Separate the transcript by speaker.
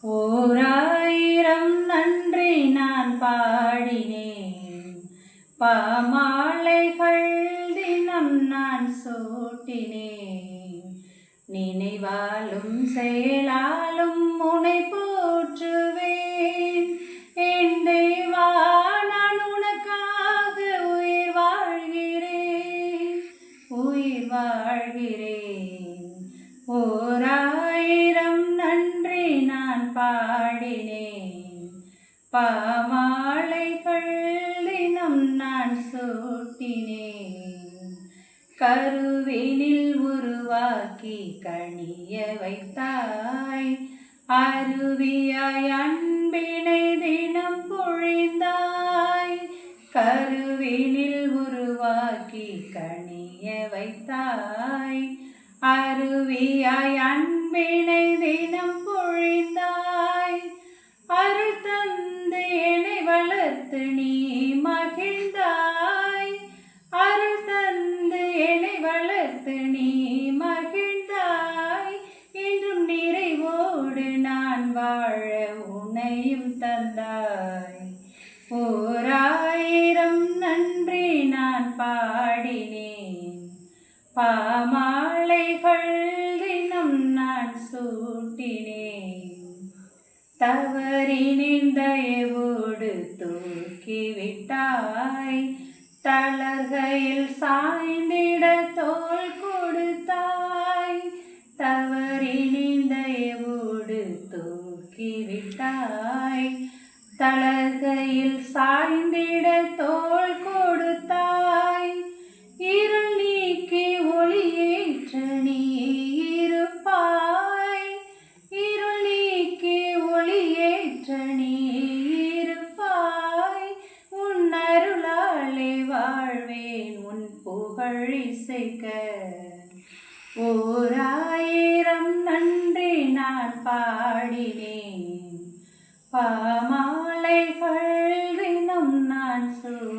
Speaker 1: ஓராயிரம் நன்றி நான் பாடினேன். பாமாலைகள் தினம் நான் சூட்டினேன். நினைவாலும் செயலாலும் முனை போற்றுவேன் பாடினேன். பாமாலைகள் தினம் நான் சூட்டினேன். கருவினில் உருவாக்கி கணிய வைத்தாய். அருவியாய் அன்பினை தினம் பொழிந்தாய். கருவினில் உருவாக்கி கணிய வைத்தாய். அருவியாய் அன்பினை என்னை நீ மகிழ்ந்தாய். அருள் தந்து என்னை வளர்த்து நீ மகிழ்ந்தாய். இன்றும் நிறைவோடு நான் வாழ உனையும் தந்தாய். ஓராயிரம் நன்றி நான் பாடினேன். பாமாலைகள் தினம் நான் சூட்டினேன். தவறினின் தயவோடு தூக்கிவிட்டாய். தளர்கையில் சாய்ந்திட தோல் கொடுத்தாய். தவறினின் தயவோடு தூக்கிவிட்டாய். தளர்கையில் ஒளியேற்ற இருப்பாய் உன் அருளாலே வாழ்வேன் உன் புகழ் இசைக்க. ஓராயிரம் நன்றி நான் பாடினேன். பாமாலைகள் தினம் நான் சொல்